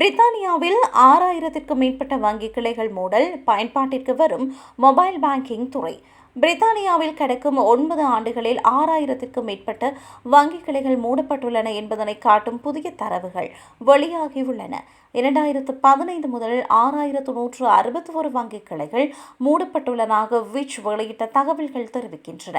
பிரித்தானியாவில் ஆறாயிரத்திற்கும் மேற்பட்ட வங்கி கிளைகள் மூடல் பயன்பாட்டிற்கு வரும் மொபைல் பேங்கிங் துறை. பிரித்தானியாவில் கிடைக்கும் ஒன்பது ஆண்டுகளில் ஆறாயிரத்திற்கும் மேற்பட்ட வங்கி கிளைகள் மூடப்பட்டுள்ளன என்பதனை காட்டும் புதிய தரவுகள் வெளியாகியுள்ளன. இரண்டாயிரத்து பதினைந்து முதல் ஆறாயிரத்து நூற்று அறுபத்தி ஒரு வங்கி கிளைகள் மூடப்பட்டுள்ளதாக விச் வெளியிட்ட தகவல்கள் தெரிவிக்கின்றன.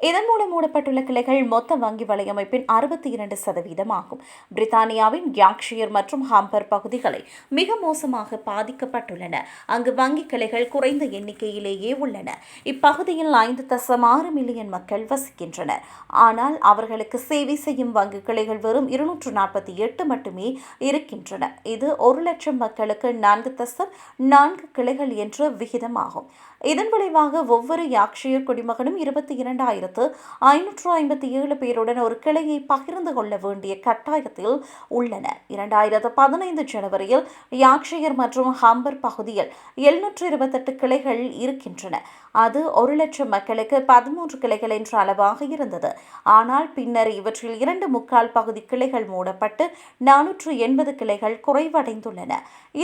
இதன் மூலம் மூடப்பட்டுள்ள கிளைகள் மொத்த வங்கி வலையமைப்பின் அறுபத்தி இரண்டு சதவீதம் ஆகும் பிரித்தானியாவின் யாக்ஷியர் மற்றும் ஹம்பர் பகுதிகளை மிக மோசமாக பாதிக்கப்பட்டுள்ளன. அங்கு வங்கி கிளைகள் குறைந்த எண்ணிக்கையிலேயே உள்ளன. இப்பகுதியில் ஐந்து தசம் ஆறு மில்லியன் மக்கள் வசிக்கின்றனர். ஆனால் அவர்களுக்கு சேவை செய்யும் வங்கி கிளைகள் வெறும் இருநூற்று நாற்பத்தி எட்டு மட்டுமே இருக்கின்றன. இது ஒரு லட்சம் மக்களுக்கு நான்கு தசம் நான்கு கிளைகள் என்ற விகிதமாகும். இதன் விளைவாக ஒவ்வொரு யாக்ஷியர் குடிமகனும் இருபத்தி இரண்டாயிரம் இரண்டாயிரத்து ஐநூற்று ஐம்பத்தி ஏழு பேருடன் ஒரு கிளையை பகிர்ந்து கொள்ள வேண்டிய கட்டாயத்தில் உள்ளனர். இரண்டாயிரத்து பதினைந்து ஜனவரியில் யாக்ஷயர் மற்றும் ஹம்பர் பகுதியில் எழுநூற்று இருபத்தெட்டு கிளைகள் இருக்கின்றன. அது ஒரு லட்சம் மக்களுக்கு பதிமூன்று கிளைகள் என்ற அளவாக இருந்தது. ஆனால் பின்னர் இவற்றில் இரண்டு முக்கால் பகுதி கிளைகள் மூடப்பட்டு நானூற்று எண்பது கிளைகள் குறைவடைந்துள்ளன.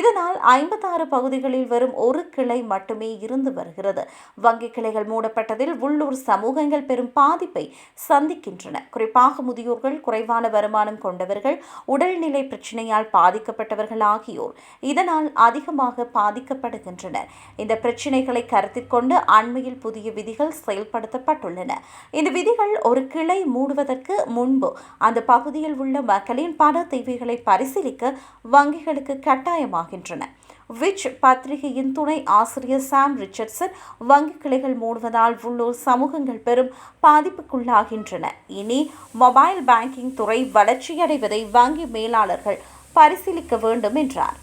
இதனால் ஐம்பத்தாறு பகுதிகளில் வரும் ஒரு கிளை மட்டுமே இருந்து வருகிறது. வங்கி கிளைகள் மூடப்பட்டதில் உள்ளூர் சமூகங்கள் பெரும் பாதிப்பை சந்திக்கின்றன. குறிப்பாக முதியோர்கள் குறைவான வருமானம் கொண்டவர்கள் உடல்நிலை பிரச்சினையால் பாதிக்கப்பட்டவர்கள் ஆகியோர் இதனால் அதிகமாக பாதிக்கப்படுகின்றனர். இந்த பிரச்சினைகளை கருத்தில் கொண்டு அண்மையில் புதிய விதிகள் செயல்படுத்தப்பட்டுள்ளன. இந்த விதிகள் ஒரு கிளை மூடுவதற்கு முன்பு அந்த பகுதியில் உள்ள மக்களின் பண தேவைகளை பரிசீலிக்க வங்கிகளுக்கு கட்டாயமாகின்றன. விச் பத்திரிகையின் துணை ஆசிரியர் சாம் ரிச்சர்ட்சன் வங்கி கிளைகள் மூடுவதால் உள்ளூர் சமூகங்கள் பெரும் பாதிப்புக்குள்ளாகின்றன. இனி மொபைல் பேங்கிங் துறை வளர்ச்சியடைவதை வங்கி மேலாளர்கள் பரிசீலிக்க வேண்டும் என்றார்.